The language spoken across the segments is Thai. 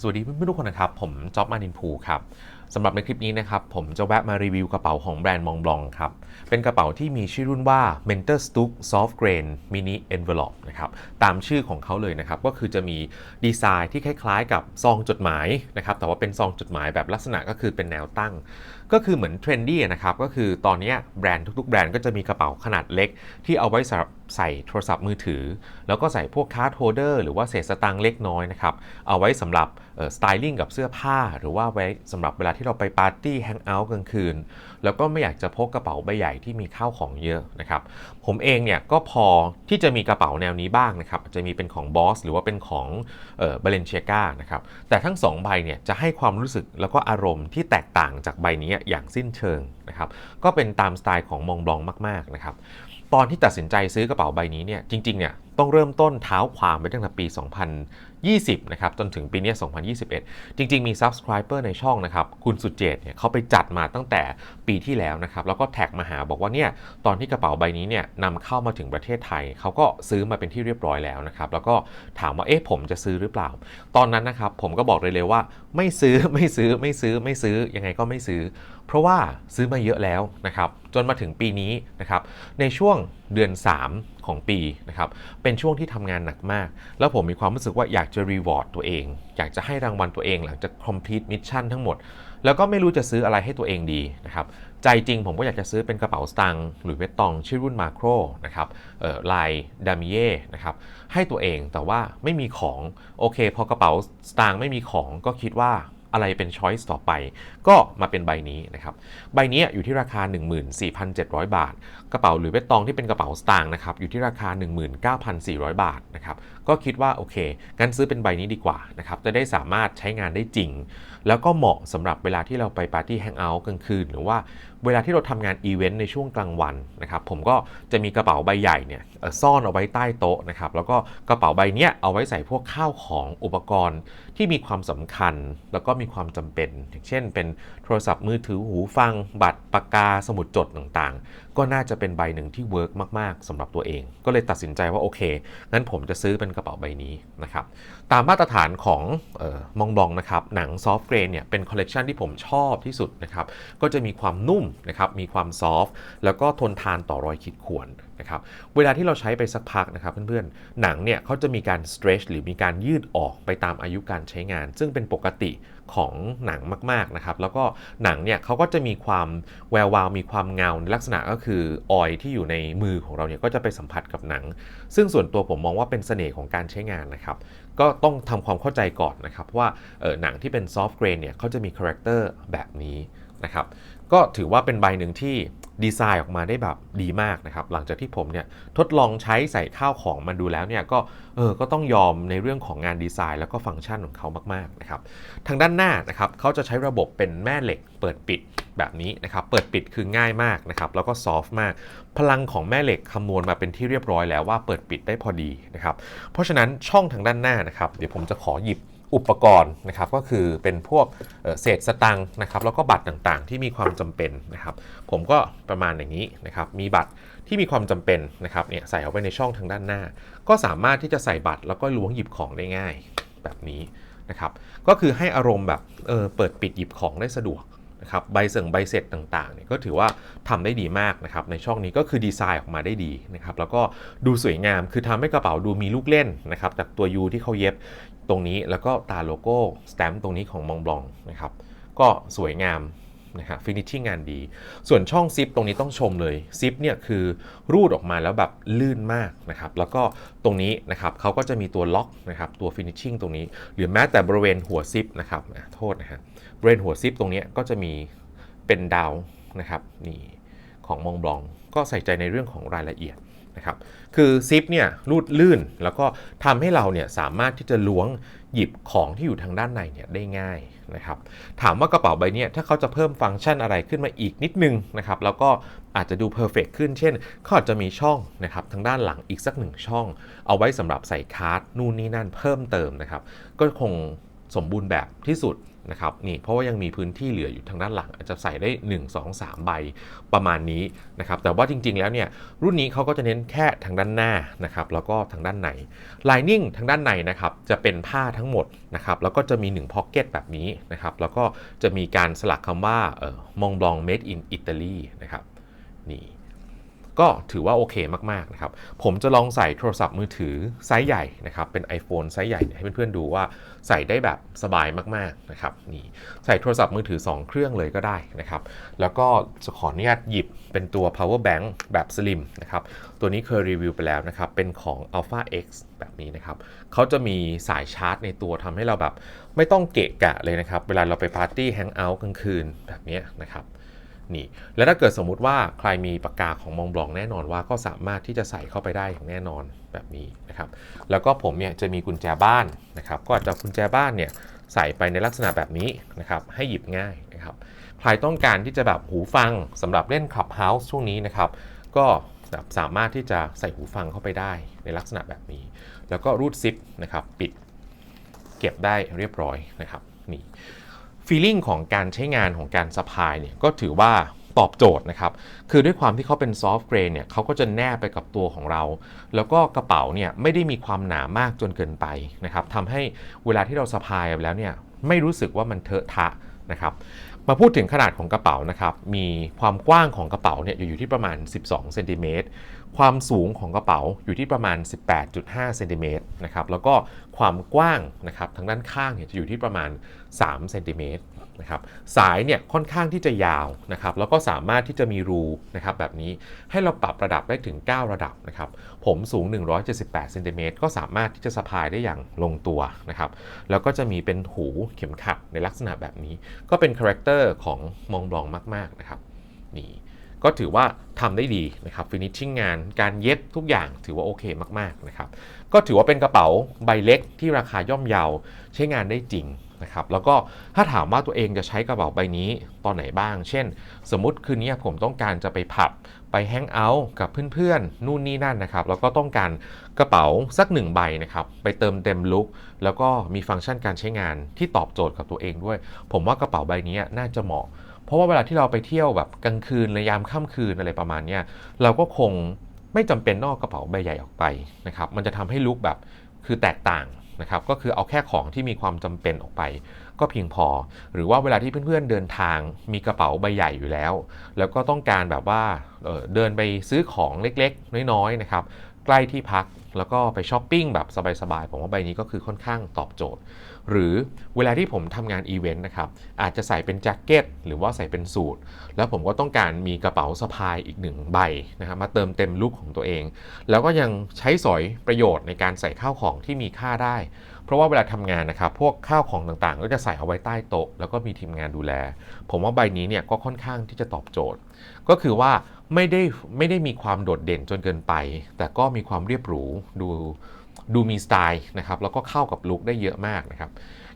สวัสดีเพื่อนๆทุกคนนะครับ ผมจ๊อบมานินภูครับ สำหรับในคลิปนี้นะครับผมจะแวะมารีวิวกระเป๋าของแบรนด์มองบลองครับ เป็นกระเป๋าที่มีชื่อรุ่นว่า Mentor Stuck Soft Grain Mini Envelope นะครับตามชื่อของเขาเลยนะครับ ก็คือจะมีดีไซน์ที่คล้ายๆ กับซองจดหมายนะครับแต่ว่าเป็นซองจดหมายแบบลักษณะก็คือเป็นแนวตั้ง ก็คือเหมือนเทรนดี้นะครับก็คือตอนนี้แบรนด์ทุกๆ แบรนด์ก็จะมีกระเป๋าขนาดเล็ก ที่เอาไว้สำหรับใส่โทรศัพท์มือถือ แล้วก็ใส่พวกคาร์ดโฮเดอร์หรือว่าเศษสตางค์เล็กน้อยนะครับเอาไว้สำหรับสไตลิ่งกับเสื้อผ้า หรือว่าไว้สำหรับเวลาที่เราไปปาร์ตี้แฮงเอาท์กลางคืน แล้วก็ไม่อยากจะพกกระเป๋าใบใหญ่ที่มีข้าวของเยอะนะครับ ผมเองเนี่ยก็พอที่จะมีกระเป๋าแนวนี้บ้างนะครับอาจจะมีเป็นของบอสหรือว่าเป็นของเบาเลนเชียกานะครับ แต่ทั้งสองใบเนี่ยจะให้ความรู้สึกแล้วก็อารมณ์ที่แตกต่างจากใบนี้อย่างสิ้นเชิงนะครับ ก็เป็นตามสไตล์ของมองบลองมากๆนะครับตอนที่ตัดสินใจซื้อกระเป๋าใบนี้เนี่ยจริงๆเนี่ยต้องเริ่มต้นเท้าความไปตั้งแต่ปี 2020 นะครับ จนถึงปีนี้ 2021 จริง ๆ มี subscriber ในช่องนะครับ คุณสุดเจตเนี่ยเขาไปจัดมาตั้งแต่ปีที่แล้วนะครับ แล้วก็แท็กมาหาบอกว่าเนี่ย ตอนที่กระเป๋าใบนี้เนี่ยนำเข้ามาถึงประเทศไทย เขาก็ซื้อมาเป็นที่เรียบร้อยแล้วนะครับ แล้วก็ถามว่า เอ๊ะ ผมจะซื้อหรือเปล่า ตอนนั้นนะครับ ผมก็บอกเลยเลยว่า ไม่ซื้อ ไม่ซื้อ ไม่ซื้อ ไม่ซื้อ ยังไงก็ไม่ซื้อ เพราะว่าซื้อมาเยอะแล้วนะครับจนมาถึงปีนี้นะครับในช่วงเดือน 3 ของปีนะครับเป็นช่วงที่ทำงานหนักมาก แล้วผมมีความรู้สึกว่าอยากจะรีวอร์ดตัวเอง อยากจะให้รางวัลตัวเองหลังจาก complete mission ทั้งหมด แล้วก็ไม่รู้จะซื้ออะไรให้ตัวเองดีนะครับใจจริงผมก็อยากจะซื้อเป็นกระเป๋าสตางค์หรือเวตตองชื่อรุ่นมาโครนะครับลายดามิเย่นะครับให้ตัวเองแต่ว่าไม่มีของโอเค พอกระเป๋าสตางค์ไม่มีของก็คิดว่า อะไรเป็นช้อยส์ต่อไป ก็มาเป็นใบนี้นะครับใบนี้อยู่ที่ราคา 14,700 บาท กระเป๋าหรือเวตตองที่เป็นกระเป๋าสตางค์นะครับอยู่ที่ราคา 19,400 บาทนะครับก็คิดว่าโอเคงั้นซื้อเป็นใบนี้ดีกว่านะครับจะได้สามารถใช้งานได้จริง แล้วก็เหมาะสำหรับเวลาที่เราไปปาร์ตี้แฮงเอาท์กลางคืนหรือว่า เวลาที่เราทำงานอีเวนต์ในช่วงกลางวันนะครับผมก็จะมีกระเป๋าใบใหญ่เนี่ยซ่อนเอาไว้ใต้โต๊ะนะครับแล้วก็กระเป๋าใบเนี้ยเอาไว้ใส่พวกข้าวของอุปกรณ์ที่มีความสำคัญแล้วก็มีความจำเป็น อย่างเช่น เป็นโทรศัพท์มือถือหูฟัง บัตรปากกาสมุดจดต่างๆ ก็น่าจะเป็นใบหนึ่งที่เวิร์กมากๆสำหรับตัวเอง ก็เลยตัดสินใจว่าโอเคงั้นผมจะซื้อเป็นกระเป๋าใบนี้นะครับตามมาตรฐานของออมองบลองนะครับหนังซอฟต์เกรนเนี่ยเป็นคอลเลกชันที่ผมชอบที่สุดนะครับก็จะมีความนุ่มนะครับมีความซอฟต์แล้วก็ทนทานต่อรอยขีดข่วนนะครับเวลาที่เราใช้ไปสักพักนะครับเพื่อนๆ หนังเนี่ยเขาจะมีการ stretch หรือมีการยืดออกไปตามอายุการใช้งาน ซึ่งเป็นปกติของหนังมากๆนะครับแล้วก็หนังเนี่ยเขาก็จะมีความแวววาวมีความเงาในลักษณะก็คือออยที่อยู่ในมือของเราเนี่ยก็จะไปสัมผัสกับหนัง ซึ่งส่วนตัวผมมองว่าเป็นเสน่ห์ของการใช้งานนะครับก็ต้องทำความเข้าใจก่อนนะครับว่าออหนังที่เป็นซอฟต์เกรนเนี่ยเขาจะมีคาแรคเตอร์แบบนี้นะครับ ก็ถือว่าเป็นใบหนึ่งที่ดีไซน์ออกมาได้แบบดีมากนะครับ หลังจากที่ผมเนี่ยทดลองใช้ใส่ข้าวของมันดูแล้วเนี่ยก็เออก็ต้องยอมในเรื่องของงานดีไซน์ แล้วก็ฟังก์ชันของเขามากๆนะครับทางด้านหน้านะครับเขาจะใช้ระบบเป็นแม่เหล็กเปิดปิดแบบนี้นะครับเปิดปิดคือง่ายมากนะครับแล้วก็ซอฟต์มาก พลังของแม่เหล็กคำนวณมาเป็นที่เรียบร้อยแล้วว่าเปิดปิดได้พอดีนะครับเพราะฉะนั้นช่องทางด้านหน้านะครับเดี๋ยวผมจะขอหยิบ อุปกรณ์นะครับก็คือเป็นพวกเศษสตังค์นะครับแล้วก็บัตรต่างๆ ที่มีความจำเป็นนะครับ ผมก็ประมาณอย่างนี้นะครับมีบัตรที่มีความจำเป็นนะครับเนี่ยใส่เอาไว้ในช่องทางด้านหน้า ก็สามารถที่จะใส่บัตรแล้วก็ล้วงหยิบของได้ง่ายแบบนี้นะครับก็คือให้อารมณ์แบบเออเปิดปิดหยิบของได้สะดวกนะครับใบเสริงใบเสร็จต่างๆเนี่ยก็ถือว่าทำได้ดีมากนะครับในช่องนี้ก็คือดีไซน์ออกมาได้ดีนะครับแล้วก็ดูสวยงามคือทำให้กระเป๋าดูมีลูกเล่นนะครับจากตัว U ที่เขาเย็บ รงนี้แล้วก็ตาโลโก้สแตมป์ตรงนี้ของมองบลองนะครับก็สวยงามนะครับฟินิชชิ่งงานดี ส่วนช่องซิปตรงนี้ต้องชมเลยซิปเนี่ยคือรูดออกมาแล้วแบบลื่นมากนะครับแล้วก็ตรงนี้นะครับเขาก็จะมีตัวล็อกนะครับตัวฟินิชชิ่งตรงนี้ หรือแม้แต่บริเวณหัวซิปนะครับอะโทษนะฮะบริเวณหัวซิปตรงนี้ก็จะมีเป็นดาวนะครับนี่ของมองบลองก็ใส่ใจในเรื่องของรายละเอียด นะครับคือซิปเนี่ยรูดลื่นแล้วก็ทำให้เราเนี่ยสามารถที่จะล้วงหยิบของที่อยู่ทางด้านในเนี่ยได้ง่ายนะครับถามว่ากระเป๋าใบนี้ถ้าเขาจะเพิ่มฟังก์ชันอะไรขึ้นมาอีกนิดนึงนะครับแล้วก็อาจจะดูเพอร์เฟกขึ้น เช่นเขาอาจจะมีช่องนะครับทางด้านหลังอีกสักหนึ่งช่อง เอาไว้สำหรับใส่คาร์ดนู่นนี่นั่นเพิ่มเติมนะครับก็คง สมบูรณ์แบบที่สุดนะครับนี่เพราะว่ายังมีพื้นที่เหลืออยู่ทางด้านหลัง อาจจะใส่ได้ 1 2 3 ใบประมาณนี้นะครับแต่ว่าจริงๆแล้วเนี่ยรุ่นนี้เขาก็จะเน้นแค่ทางด้านหน้านะครับแล้วก็ทางด้านใน Lining ทางด้านในนะครับจะเป็นผ้าทั้งหมดนะครับแล้วก็จะมี1พ็อกเก็ตแบบนี้นะครับแล้วก็จะมีการสลักคำว่าเออมองบลอง made in Italy นะครับนี่ ก็ถือว่าโอเคมากๆนะครับ ผมจะลองใส่โทรศัพท์มือถือไซส์ใหญ่นะครับ เป็น iPhone ไซส์ใหญ่ให้เพื่อนๆดูว่าใส่ได้แบบสบายมากๆนะครับนี่ใส่โทรศัพท์มือถือ 2 เครื่องเลยก็ได้นะครับ แล้วก็จะขออนุญาตหยิบเป็นตัว power bank แบบ slim นะครับ ตัวนี้เคยรีวิวไปแล้วนะครับ เป็นของ Alpha X แบบนี้นะครับเขาจะมีสายชาร์จในตัวทำให้เราแบบ ไม่ต้องเกะกะเลยนะครับ เวลาเราไปปาร์ตี้แฮงเอาท์กลางคืนแบบนี้นะครับ นี่แล้วถ้าเกิดสมมุติว่าใครมีปากกาของมองบลองแน่นอนว่าก็สามารถที่จะใส่เข้าไปได้อย่างแน่นอนแบบนี้นะครับแล้วก็ผมเนี่ยจะมีกุญแจบ้านนะครับก็อาจจะกุญแจบ้านเนี่ยใส่ไปในลักษณะแบบนี้นะครับให้หยิบง่ายนะครับใครต้องการที่จะแบบหูฟังสำหรับเล่น Clubhouse ช่วงนี้นะครับก็สามารถที่จะใส่หูฟังเข้าไปได้ในลักษณะแบบนี้ แล้วก็รูดซิปนะครับปิดเก็บได้เรียบร้อยนะครับนี่ ฟีลลิ่งของการใช้งานของการสะพายเนี่ยก็ถือว่าตอบโจทย์นะครับ คือด้วยความที่เขาเป็นซอฟต์เกรนเนี่ยเขาก็จะแนบไปกับตัวของเรา แล้วก็กระเป๋าเนี่ยไม่ได้มีความหนามากจนเกินไปนะครับทำให้เวลาที่เราสะพายแล้วเนี่ยไม่รู้สึกว่ามันเทอะทะนะครับ มาพูดถึงขนาดของกระเป๋านะครับ มีความกว้างของกระเป๋าเนี่ยอยู่ที่ประมาณ 12 เซนติเมตร ความสูงของกระเป๋าอยู่ที่ประมาณ 18.5 เซนติเมตรนะครับ แล้วก็ความกว้างนะครับทางด้านข้างเนี่ยจะอยู่ที่ประมาณ 3 เซนติเมตร นะครับสายเนี่ยค่อนข้างที่จะยาวนะครับแล้วก็สามารถที่จะมีรูนะครับแบบนี้ให้เราปรับระดับได้ถึง 9 ระดับนะครับผมสูง 178เซนติเมตรก็สามารถที่จะสะพายได้อย่างลงตัวนะครับแล้วก็จะมีเป็นหูเข็มขัดในลักษณะแบบนี้ ก็เป็นคาแรคเตอร์ของมองบลองมาก ๆนะครับนี่ก็ถือว่าทำได้ดีนะครับฟินิชชิ่งงานการเย็บทุกอย่างถือว่าโอเคมาก ๆ นะครับ ก็ถือว่าเป็นกระเป๋าใบเล็กที่ราคาย่อมเยาใช้งานได้จริง นะครับแล้วก็ถ้าถามว่าตัวเองจะใช้กระเป๋าใบนี้ตอนไหนบ้าง เช่น สมมติคืนนี้ผมต้องการจะไปผับไปแฮงเอาท์กับเพื่อนๆ นู่นนี่นั่นนะครับแล้วก็ต้องการกระเป๋าสักหนึ่งใบนะครับไปเติมเต็มลุคแล้วก็มีฟังก์ชันการใช้งานที่ตอบโจทย์กับตัวเองด้วย ผมว่ากระเป๋าใบนี้น่าจะเหมาะ เพราะว่าเวลาที่เราไปเที่ยวแบบกลางคืนในยามค่ำคืนอะไรประมาณนี้เราก็คงไม่จำเป็นนอกกระเป๋าใบใหญ่ออกไปนะครับมันจะทำให้ลุคแบบคือแตกต่าง นะครับก็คือเอาแค่ของที่มีความจำเป็นออกไป ก็เพียงพอ หรือว่าเวลาที่เพื่อนๆเดินทางมีกระเป๋าใบใหญ่อยู่แล้ว แล้วก็ต้องการแบบว่าเเดินไปซื้อของเล็กๆ น้อยๆนะครับใกล้ที่พักแล้วก็ไปช้อปปิ้งแบบสบายๆผมว่าใบนี้ก็คือค่อนข้างตอบโจทย์ หรือเวลาที่ผมทำงานอีเวนต์นะครับอาจจะใส่เป็นแจ็คเก็ตหรือว่าใส่เป็นสูทแล้วผมก็ต้องการมีกระเป๋าสะพายอีกหนึ่งใบนะครับมาเติมเต็มลุคของตัวเอง แล้วก็ยังใช้สอยประโยชน์ในการใส่ข้าวของที่มีค่าได้ เพราะว่าเวลาทำงานนะครับพวกข้าวของต่างๆ ก็จะใส่เอาไว้ใต้โต๊ะแล้วก็มีทีมงานดูแล ผมว่าใบนี้เนี่ยก็ค่อนข้างที่จะตอบโจทย์ ก็คือว่าไม่ได้ไม่ได้มีความโดดเด่นจนเกินไป แต่ก็มีความเรียบหรูดู ดูมีสไตล์นะครับแล้วก็เข้ากับลุคได้เยอะมากนะครับ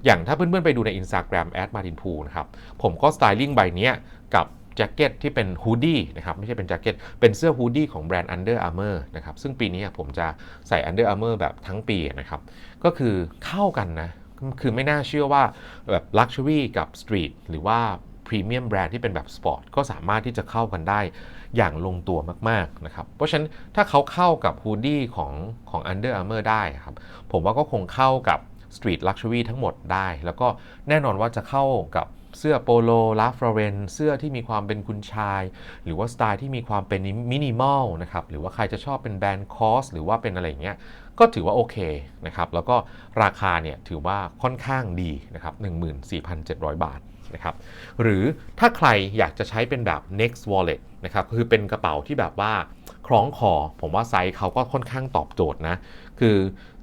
อย่างถ้าเพื่อนๆไปดูใน Instagram แอดมา i ินพูนะครับผมก็สไตลิ่งใบนี้กับแจ็คเก็ตที่เป็นฮูดดี้นะครับไม่ใช่เป็นแจ็คเก็ตเป็นเสื้อฮูดดี้ของแบรนด์ Under Armour นะครับซึ่งปีนี้ผมจะใส่ Under Armour แบบทั้งปีนะครับก็คือเข้ากันนะคือไม่น่าเชื่อว่าแบบ Luxury กับ Street หรือว่า พรีเมียมแบรนด์ที่เป็นแบบสปอร์ตก็สามารถที่จะเข้ากันได้อย่างลงตัวมากๆนะครับ เพราะฉะนั้นถ้าเขาเข้ากับฮูดดี้ของของ Under Armour ได้ครับ ผมว่าก็คงเข้ากับสตรีทลักชัวรี่ทั้งหมดได้ แล้วก็แน่นอนว่าจะเข้ากับเสื้อโปโลลาฟรเรนเสื้อที่มีความเป็นคุณชาย หรือว่าสไตล์ที่มีความเป็นมินิมอลนะครับ หรือว่าใครจะชอบเป็นแบรนด์คอส หรือว่าเป็นอะไรอย่างเงี้ย ก็ถือว่าโอเคนะครับ แล้วก็ราคาเนี่ยถือว่าค่อนข้างดีนะครับ 14,700 บาท นะครับหรือถ้าใครอยากจะใช้เป็นแบบ next wallet นะครับคือเป็นกระเป๋าที่แบบว่าคล้องคอ ผมว่าไซส์เขาก็ค่อนข้างตอบโจทย์นะ คือ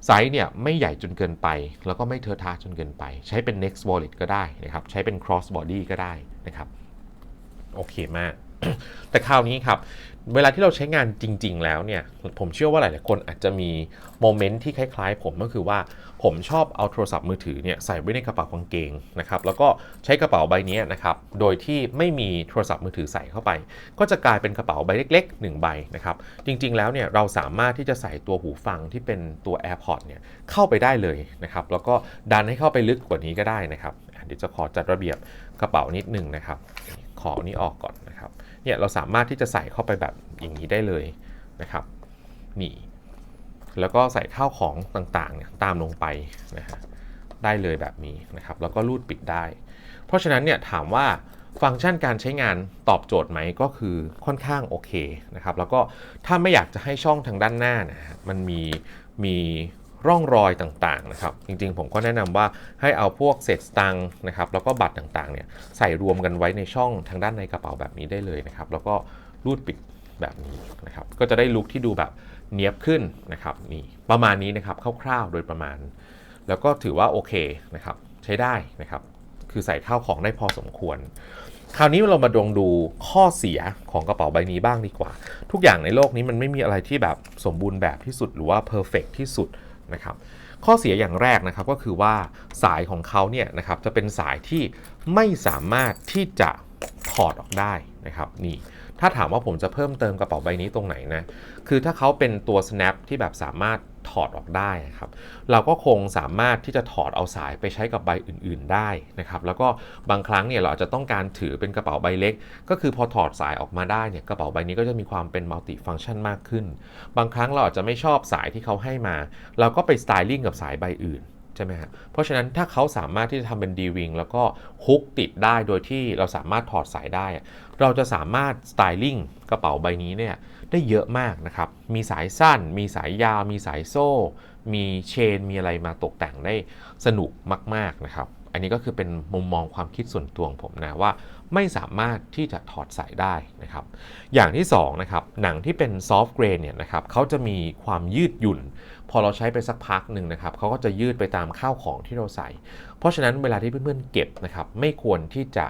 ไซส์เนี่ยไม่ใหญ่จนเกินไป แล้วก็ไม่เทอะทะจนเกินไป ใช้เป็น next wallet ก็ได้นะครับ ใช้เป็น cross body ก็ได้นะครับ โอเคมาก แต่คราวนี้ครับ เวลาที่เราใช้งานจริง ๆ แล้วเนี่ย ผมเชื่อว่าหลาย ๆ คนอาจจะมีโมเมนต์ที่คล้าย ๆ ผมก็คือว่าผมชอบเอาโทรศัพท์มือถือเนี่ยใส่ไว้ในกระเป๋ากางเกงนะครับแล้วก็ใช้กระเป๋าใบนี้นะครับโดยที่ไม่มีโทรศัพท์มือถือใส่เข้าไป ก็จะกลายเป็นกระเป๋าใบเล็ก ๆ 1 ใบนะครับจริง ๆ แล้วเนี่ยเราสามารถที่จะใส่ตัวหูฟังที่เป็นตัว airpods เนี่ยเข้าไปได้เลยนะครับแล้วก็ดันให้เข้าไปลึกกว่านี้ก็ได้นะครับเดี๋ยวจะขอจัดระเบียบกระเป๋านิดนึงนะครับขอนี้ออกก่อนนะครับ เนี่ยเราสามารถที่จะใส่เข้าไปแบบอย่างนี้ได้เลยนะครับนี่แล้วก็ใส่ข้าวของต่างๆเนี่ยตามลงไปนะฮะได้เลยแบบนี้นะครับแล้วก็รูดปิดได้ เพราะฉะนั้นเนี่ยถามว่าฟังก์ชันการใช้งานตอบโจทย์ไหมก็คือค่อนข้างโอเคนะครับแล้วก็ถ้าไม่อยากจะให้ช่องทางด้านหน้านะมันมีมี ร่องรอยต่างๆนะครับจริงๆ ผมก็แนะนำว่าให้เอาพวกเศษสตังค์นะครับแล้วก็บัตรต่างๆเนี่ยใส่รวมกันไว้ในช่องทางด้านในกระเป๋าแบบนี้ได้เลยนะครับแล้วก็รูดปิดแบบนี้นะครับก็จะได้ลุคที่ดูแบบเนียบขึ้นนะครับนี่ประมาณนี้นะครับคร่าวๆโดยประมาณ แล้วก็ถือว่าโอเคนะครับใช้ได้นะครับคือใส่ข้าวของได้พอสมควร คราวนี้เรามาดงดูข้อเสียของกระเป๋าใบนี้บ้างดีกว่า ทุกอย่างในโลกนี้มันไม่มีอะไรที่แบบสมบูรณ์แบบที่สุดหรือว่าเพอร์เฟกที่สุด นะครับข้อเสียอย่างแรกนะครับก็คือว่าสายของเขาเนี่ยนะครับจะเป็นสายที่ไม่สามารถที่จะถอดออกได้นะครับนี่ถ้าถามว่าผมจะเพิ่มเติมกระเป๋าใบนี้ตรงไหนนะคือถ้าเขาเป็นตัว snap ที่แบบสามารถ ถอดออกได้ครับ เราก็คงสามารถที่จะถอดเอาสายไปใช้กับใบอื่น ๆได้นะครับ แล้วก็บางครั้งเนี่ยเราอาจจะต้องการถือเป็นกระเป๋าใบเล็ก ก็คือพอถอดสายออกมาได้เนี่ยกระเป๋าใบนี้ก็จะมีความเป็นมัลติฟังก์ชันมากขึ้น บางครั้งเราอาจจะไม่ชอบสายที่เขาให้มา เราก็ไปสไตลิ่งกับสายใบอื่น ใช่ไหมฮะ เพราะฉะนั้นถ้าเขาสามารถที่จะทำเป็นดีวิงแล้วก็ฮุกติดได้โดยที่เราสามารถถอดสายได้ เราจะสามารถสไตลิ่งกระเป๋าใบนี้เนี่ยได้เยอะมากนะครับ มีสายสั้น มีสายยาว มีสายโซ่ มีเชน มีอะไรมาตกแต่งได้สนุกมาก ๆ นะครับ อันนี้ก็คือเป็นมุมมองความคิดส่วนตัวของผมนะว่า ไม่สามารถที่จะถอดสายได้นะครับ อย่างที่2นะครับหนังที่เป็นซอฟต์เกรนเนี่ยนะครับเขาจะมีความยืดหยุ่น พอเราใช้ไปสักพักหนึ่งนะครับเขาก็จะยืดไปตามข้าวของที่เราใส่ เพราะฉะนั้นเวลาที่เพื่อนๆเก็บนะครับไม่ควรที่จะ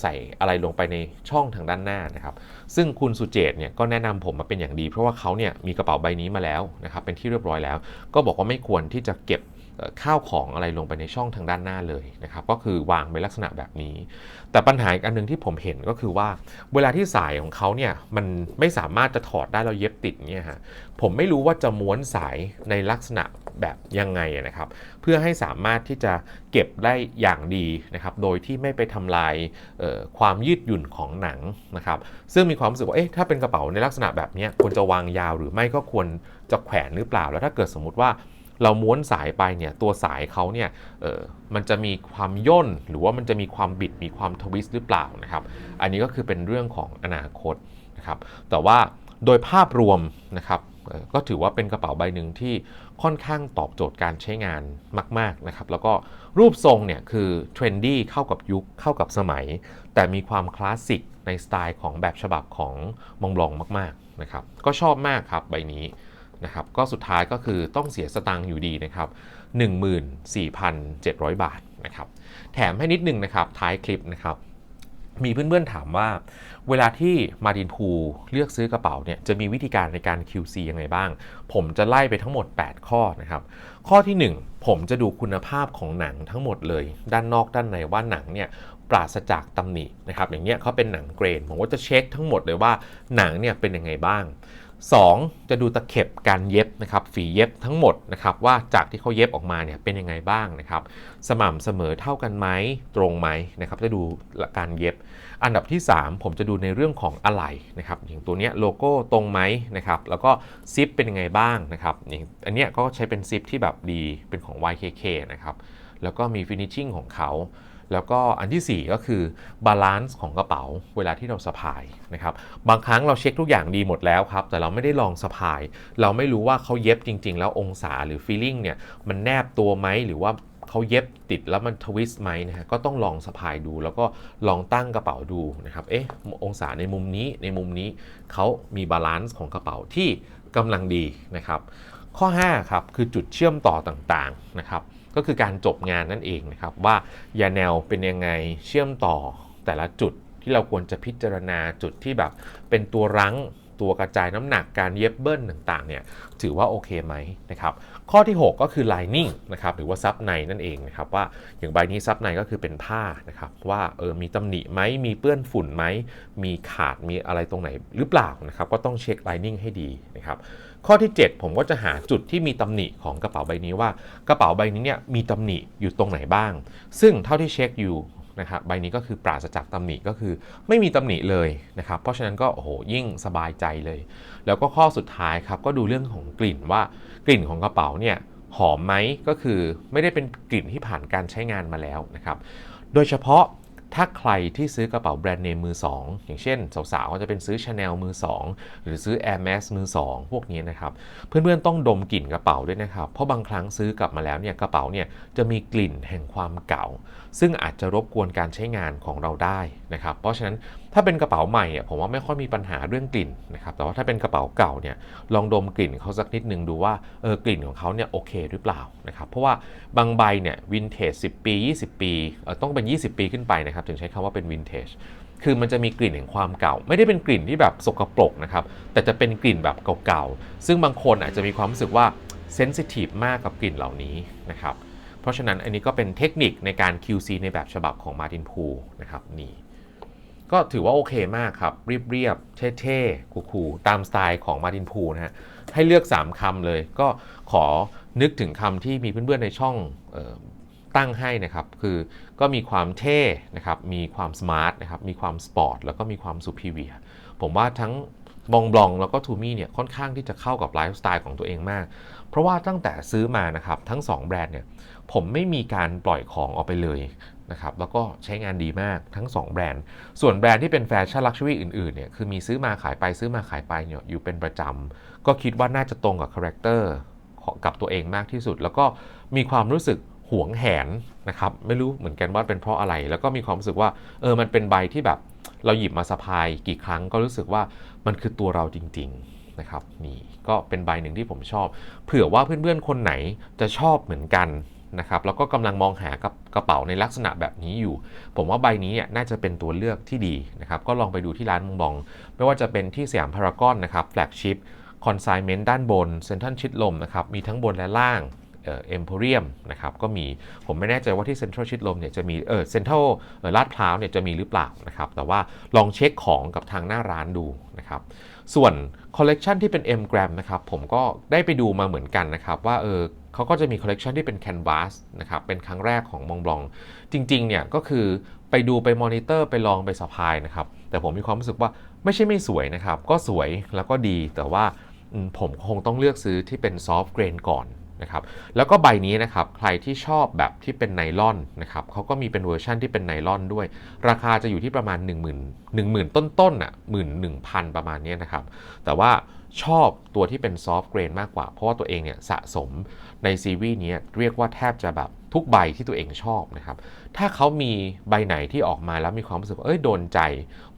ใส่อะไรลงไปในช่องทางด้านหน้านะครับ ซึ่งคุณสุเจตเนี่ยก็แนะนำผมมาเป็นอย่างดี เพราะว่าเขาเนี่ยมีกระเป๋าใบนี้มาแล้วนะครับเป็นที่เรียบร้อยแล้ว ก็บอกว่าไม่ควรที่จะเก็บข้าวของอะไรลงไปในช่องทางด้านหน้าเลยนะครับก็คือวางเป็นลักษณะแบบนี้ แต่ปัญหาอีกอันหนึงที่ผมเห็นก็คือว่า เวลาที่สายของเขาเนี่ยมันไม่สามารถจะถอดได้เราเย็บติดเนี่ยฮะผมไม่รู้ว่าจะม้วนสายในลักษณะแบบยังไงนะครับ พื่อให้สามารถที่จะเก็บได้อย่างดีนะครับ โดยที่ไม่ไปทำลายความยืดหยุ่นของหนังนะครับ ซึ่งมีความรู้สึกว่าเอ๊ะถ้าเป็นกระเป๋าในลักษณะแบบนี้ควรจะวางยาวหรือไม่ก็ควรจะแขวนหรือเปล่า แล้วถ้าเกิดสมมุติว่าเราม้วนสายไปเนี่ยตัวสายเขาเนี่ยเออมันจะมีความย่น หรือว่ามันจะมีความบิดมีความทวิสต์หรือเปล่านะครับ อันนี้ก็คือเป็นเรื่องของอนาคตนะครับ แต่ว่าโดยภาพรวมนะครับก็ถือว่าเป็นกระเป๋าใบหนึ่งที่ ค่อนข้างตอบโจทย์การใช้งานมาก ๆ นะครับ แล้วก็รูปทรงเนี่ยคือเทรนดี้เข้ากับยุคเข้ากับสมัย แต่มีความคลาสสิกในสไตล์ของแบบฉบับของมองบลองมาก ๆ นะครับ ก็ชอบมากครับใบนี้นะครับ ก็สุดท้ายก็คือต้องเสียสตังค์อยู่ดีนะครับ 14,700 บาทนะครับ แถมให้นิดนึงนะครับท้ายคลิปนะครับ มีเพื่อนๆถามว่า เวลาที่มาดินพูเลือกซื้อกระเป๋าเนี่ยจะมีวิธีการในการ QC ยังไงบ้าง ผมจะไล่ไปทั้งหมด 8 ข้อนะครับ ข้อที่ 1 ผมจะดูคุณภาพของหนังทั้งหมดเลย ด้านนอกด้านในว่าหนังเนี่ยปราศจากตำหนินะครับอย่างเงี้ยเขาเป็นหนังเกรนผมก็จะเช็คทั้งหมดเลยว่าหนังเนี่ยเป็นยังไงบ้าง 2. จะดูตะเข็บการเย็บนะครับฝีเย็บทั้งหมดนะครับว่าจากที่เขาเย็บออกมาเนี่ยเป็นยังไงบ้างนะครับสม่ำเสมอเท่ากันไหมตรงไหมนะครับจะดูการเย็บ อันดับที่ 3 ผมจะดูในเรื่องของอะไหล่นะครับอย่างตัวนี้โลโก้ตรงไหมนะครับแล้วก็ซิปเป็นยังไงบ้างนะครับอย่างอันนี้ก็ใช้เป็นซิปที่แบบดีเป็นของ YKK นะครับแล้วก็มีฟินิชชิ่งของเขาแล้วก็อันทีสี่4 ก็คือบาลานซ์ของกระเป๋าเวลาที่เราสะพายนะครับบางครั้งเราเช็คทุกอย่างดีหมดแล้วครับ แต่เราไม่ได้ลองสะพาย เราไม่รู้ว่าเขาเย็บจริง ๆ แล้วองศาหรือฟีลลิ่งเนี่ยมันแนบตัวไหมหรือว่า เขาเย็บติดแล้วมันทวิสต์ไหมนะฮะก็ต้องลองสะพายดู แล้วก็ลองตั้งกระเป๋าดูนะครับเอ๊ะองศาในมุมนี้ในมุมนี้เขามีบาลานซ์ของกระเป๋าที่กำลังดีนะครับข้อ5ครับคือจุดเชื่อมต่อต่างๆนะครับก็คือการจบงานนั่นเองนะครับว่ายาแนวเป็นยังไงเชื่อมต่อแต่ละจุดที่เราควรจะพิจารณาจุดที่แบบเป็นตัวรั้ง ตัวกระจายน้ำหนักการเย็บเบิ้ลต่างๆเนี่ยถือว่าโอเคไหมนะครับข้อที่ 6 ก็คือ lining นะครับหรือว่าซับในนั่นเองนะครับว่าอย่างใบนี้ซับในก็คือเป็นผ้านะครับว่าเออมีตำหนิไหมมีเปื้อนฝุ่นไหมมีขาดมีอะไรตรงไหนหรือเปล่านะครับก็ต้องเช็ค lining ให้ดีนะครับข้อที่ 7 ผมก็จะหาจุดที่มีตำหนิของกระเป๋าใบนี้ว่ากระเป๋าใบนี้เนี่ยมีตำหนิอยู่ตรงไหนบ้าง ซึ่งเท่าที่เช็คอยู่ นะครับใบนี้ก็คือปราศจากตำหนิก็คือไม่มีตำหนิเลยนะครับเพราะฉะนั้นก็โอ้โหยิ่งสบายใจเลย แล้วก็ข้อสุดท้ายครับก็ดูเรื่องของกลิ่นว่ากลิ่นของกระเป๋าเนี่ยหอมไหมก็คือไม่ได้เป็นกลิ่นที่ผ่านการใช้งานมาแล้วนะครับโดยเฉพาะ ถ้าใครที่ซื้อกระเป๋าแบรนด์เนมมือ 2 อย่างเช่น สาวๆก็จะเป็นซื้อ Chanel มือ 2 หรือซื้อ Air Max มือ 2 พวกนี้นะครับ เพื่อนๆต้องดมกลิ่นกระเป๋าด้วยนะครับ เพราะบางครั้งซื้อกลับมาแล้วเนี่ยกระเป๋าเนี่ยจะมีกลิ่นแห่งความเก่า ซึ่งอาจจะรบกวนการใช้งานของเราได้นะครับ เพราะฉะนั้น ถ้าเป็นกระเป๋าใหม่ผมว่าไม่ค่อยมีปัญหาเรื่องกลิ่นนะครับแต่ว่าถ้าเป็นกระเป๋าเก่าเนี่ยลองดมกลิ่นเขาสักนิดนึงดูว่าเออกลิ่นของเขาเนี่ยโอเคหรือเปล่านะครับเพราะว่าบางใบเนี่ยวินเทจ10 ปี 20 ปีต้องเป็น 20 ปีขึ้นไปนะครับถึงใช้คำว่าเป็นวินเทจคือมันจะมีกลิ่นแห่งความเก่า ไม่ได้เป็นกลิ่นที่แบบสกปรกนะครับแต่จะเป็นกลิ่นแบบเก่าๆซึ่งบางคนอาจจะมีความรู้สึกว่าเซนซิทีฟมากกับกลิ่นเหล่านี้นะครับเพราะฉะนั้นอันนี้ก็เป็นเทคนิคในการ QC ในแบบฉบับของ Martin p o o นะครับนี่ ก็ถือว่าโอเคมากครับ เรียบๆเท่ๆคูลๆตามสไตล์ของ Martin p o o นะฮะให้เลือก 3คำเลย ก็ขอนึกถึงคำที่มีเพื่อนๆในช่องออตั้งให้นะครับ คือก็มีความเท่นะครับ มีความสมาร์ทนะครับ มีความสปอร์ตแล้วก็มีความสุพีเวียผมว่าทั้งบองบลองแล้วก็ทูมี่เนี่ยค่อนข้างที่จะเข้ากับไลฟ์สไตล์ของตัวเองมาก เพราะว่าตั้งแต่ซื้อมานะครับ ทั้ง 2 แบรนด์เนี่ยผมไม่มีการปล่อยของออกไปเลย นะครับแล้วก็ใช้งานดีมากทั้ง 2 แบรนด์ ส่วนแบรนด์ที่เป็นแฟชั่นลักชัวรี่อื่นๆเนี่ยคือมีซื้อมาขายไปซื้อมาขายไปเนี่ยอยู่เป็นประจำ ก็คิดว่าน่าจะตรงกับคาแรคเตอร์กับตัวเองมากที่สุด แล้วก็มีความรู้สึกหวงแหนนะครับไม่รู้เหมือนกันว่าเป็นเพราะอะไร แล้วก็มีความรู้สึกว่าเออมันเป็นใบที่แบบเราหยิบมาสะพายกี่ครั้งก็รู้สึกว่ามันคือตัวเราจริงๆนะครับนี่ก็เป็นใบหนึ่งที่ผมชอบ เผื่อว่าเพื่อนๆคนไหนจะชอบเหมือนกัน นะครับแล้วก็กำลังมองหากับกระเป๋าในลักษณะแบบนี้อยู่ ผมว่าใบนี้เนี่ยน่าจะเป็นตัวเลือกที่ดีนะครับก็ลองไปดูที่ร้านมองบอง ไม่ว่าจะเป็นที่สยามพารากอนนะครับแฟลกชิพคอนไซเมนต์ด้านบนเซ็นทรัลชิดลมนะครับมีทั้งบนและล่างเอ็มโพเรียมนะครับก็มีผมไม่แน่ใจว่าที่เซ็นทรัลชิดลมเนี่ยจะมีเออเซ็นทรัลลาดพร้าวเนี่ยจะมีหรือเปล่านะครับแต่ว่าลองเช็คของกับทางหน้าร้านดูนะครับ ส่วนคอลเลกชันที่เป็น M gram นะครับผมก็ได้ไปดูมาเหมือนกันนะครับว่าเออเขาก็จะมีคอลเลกชันที่เป็น Canvas นะครับเป็นครั้งแรกของมองบลอง จริงๆเนี่ยก็คือไปดูไปมอนิเตอร์ไปลองไปสะพายนะครับแต่ผมมีความรู้สึกว่าไม่ใช่ไม่สวยนะครับ ก็สวยแล้วก็ดีแต่ว่าผมคงต้องเลือกซื้อที่เป็นซอฟต์เกรนก่อน นะครับแล้วก็ใบนี้นะครับใครที่ชอบแบบที่เป็นไนลอนนะครับเขาก็มีเป็นเวอร์ชั่นที่เป็นไนลอนด้วย ราคาจะอยู่ที่ประมาณ 1 0 0 0 0 1 0,000 ต้นๆอะหมื่นหนึ่งพันประมาณนี้นะครับแต่ว่าชอบตัวที่เป็นซอฟต์เกรนมากกว่า เพราะว่าตัวเองเนี่ยสะสมในซีรีส์นี้เรียกว่าแทบจะแบบทุกใบที่ตัวเองชอบนะครับ ถ้าเขามีใบไหนที่ออกมาแล้วมีความรู้สึกว่าเอ้ยโดนใจ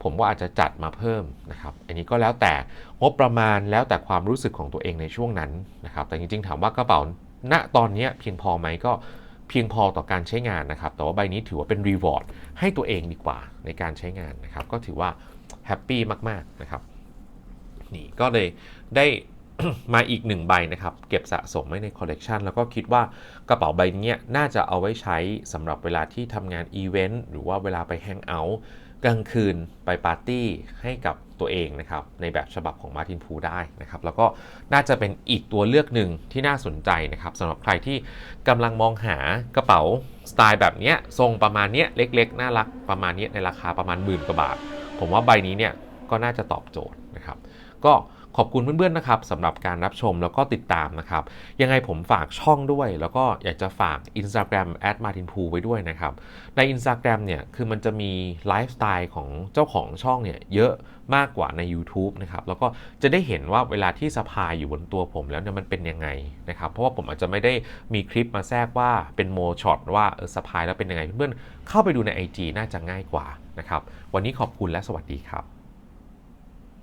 ผมว่าอาจจะจัดมาเพิ่มนะครับ อันนี้ก็แล้วแต่ งบประมาณแล้วแต่ความรู้สึกของตัวเองในช่วงนั้นนะครับ แต่จริงๆ ถามว่ากระเป๋าณตอนนี้เพียงพอไหมก็เพียงพอต่อการใช้งานนะครับ แต่ว่าใบนี้ถือว่าเป็นรีวอร์ดให้ตัวเองดีกว่าในการใช้งานนะครับ ก็ถือว่าแฮปปี้มากๆนะครับนี่ก็เลยได้มาอีกหนึ่งใบนะครับ เก็บสะสมไว้ในคอลเลกชันแล้วก็คิดว่ากระเป๋าใบนี้น่าจะเอาไว้ใช้สำหรับเวลาที่ทำงานอีเวนต์หรือว่าเวลาไปแฮงเอาท์กลางคืนไปปาร์ตี้ให้กับ ตัวเองนะครับในแบบฉบับของมาร์ตินพูได้นะครับแล้วก็น่าจะเป็นอีกตัวเลือกหนึ่งที่น่าสนใจนะครับสำหรับใครที่กำลังมองหากระเป๋าสไตล์แบบนี้ทรงประมาณนี้เล็กๆ น่ารักประมาณนี้ในราคาประมาณหมื่นกว่าบาท ผมว่าใบนี้เนี่ยก็น่าจะตอบโจทย์นะครับก็ขอบคุณเพื่อนๆนะครับสำหรับการรับชมแล้วก็ติดตามนะครับ ยังไงผมฝากช่องด้วย แล้วก็อยากจะฝาก Instagram @martinpu ไว้ด้วยนะครับ ใน Instagram เนี่ยคือมันจะมีไลฟ์สไตล์ของเจ้าของช่องเนี่ยเยอะ มากกว่าใน YouTube นะครับแล้วก็จะได้เห็นว่าเวลาที่สะพายอยู่บนตัวผมแล้วเนี่ยมันเป็นยังไงนะครับเพราะว่าผมอาจจะไม่ได้มีคลิปมาแทรกว่าเป็นโมช็อตว่าเออสะพายแล้วเป็นยังไงเพื่อนๆเข้าไปดูใน IG น่าจะง่ายกว่านะครับวันนี้ขอบคุณและสวัสดีครับ